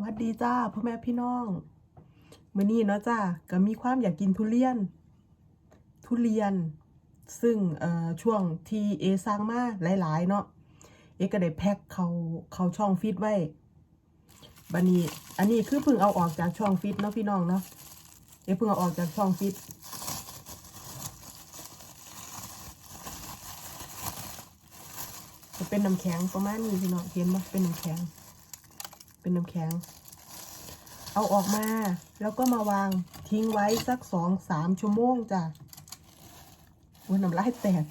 วัสดีจ้าพ่อแม่พี่น้องมื้อนี้เนาะจ้าก็มีความอยากกินทุเรียน ทุเรียน ซึ่งช่วงที่เอสร้างมาหลาย ๆ เนาะเอก็ได้แพ็คเขาเขาช่องฟิตไว้บัดนี้อันนี้คือเพิ่งเอาออกจากช่องฟิตเนาะพี่น้องเนาะเอเพิ่งเอาออกจากช่องฟิตจะเป็นน้ำแข็งประมาณนี้พี่น้องเห็นไหมเป็นน้ำแข็ง เป็นน้ำแข็ง เอาออกมา แล้วก็มาวางทิ้งไว้สักสองสามชั่วโมงจ้ะวันน้ำลายแตก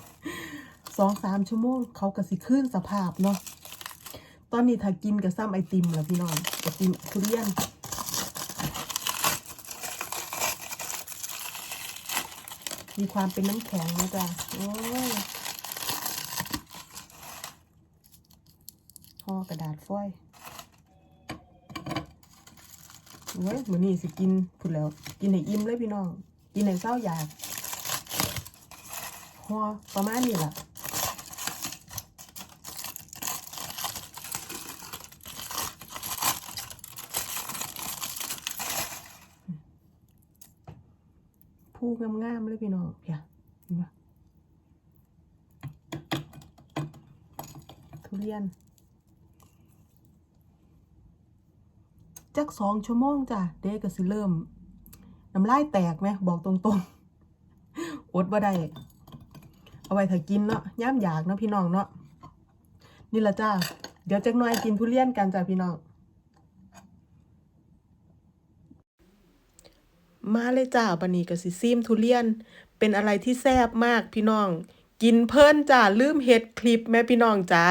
สองสามชั่วโมง เขาก็สิขึ้นสภาพเนาะตอนนี้ถ้ากินกับซ้ำไอติมแล้วพี่น้องไอติมทุเรียนมีความเป็นน้ำแข็งนะจ๊ะโอ้ยห่อกระดาษฟอย เว้ยมื้อนี้สิกินพูดแล้ว กินให้อิ่มเลยพี่น้อง กินให้เศร้าอยากห่อประมาณนี้ล่ะผู้งามๆเลยพี่น้องเพียเห็นปะทุเรียน จักสองชั่วโมงจ้ะเด็กก็สิเริ่มน้ำลายแตกไหมบอกตรงๆอดบ่ได้เอาไว้ถ้ากินเนาะย่ามอยากเนาะพี่น้องเนาะนี่ละจ้าเดี๋ยวจักหน่อยกินทุเรียนกันจ้ะพี่น้องมาเลยจ้าบันนี้ก็สิซีมทุเรียน เป็นอะไรที่แซ่บมากพี่น้อง กินเพิ่นจ้าลืมเฮ็ดคลิปแม่พี่น้องจ้า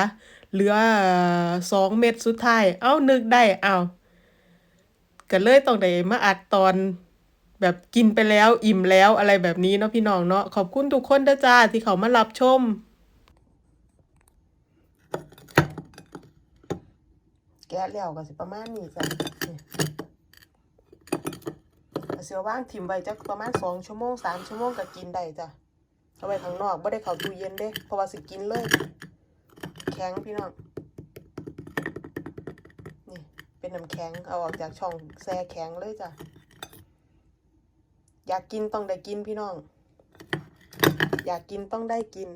เหลือเอ่อสองเม็ดสุดท้าย เอ้านึกได้ เอ้า ก็เลยต้องได้มาอัดตอนแบบกินไปแล้วอิ่มแล้วอะไรแบบนี้เนาะพี่น้องเนาะขอบคุณทุกคนด้จ้าที่เขามารับชม แกะแล้วก็สิประมาณนี้จ้ะนี่ก็เสียว่างถิ่มไว้จักประมาณสองชั่วโมงสามชั่วโมงก็กินได้จ้ะเอาไว้ข้างนอกไม่ได้เข้าตู้เย็นเด้เพราะว่าสิกินเลย แข็งพี่น้อง นี่ เป็นน้ำแข็ง เอาออกจากช่องแช่แข็งเลยจ้ะ อยากกินต้องได้กินพี่น้อง อยากกินต้องได้กิน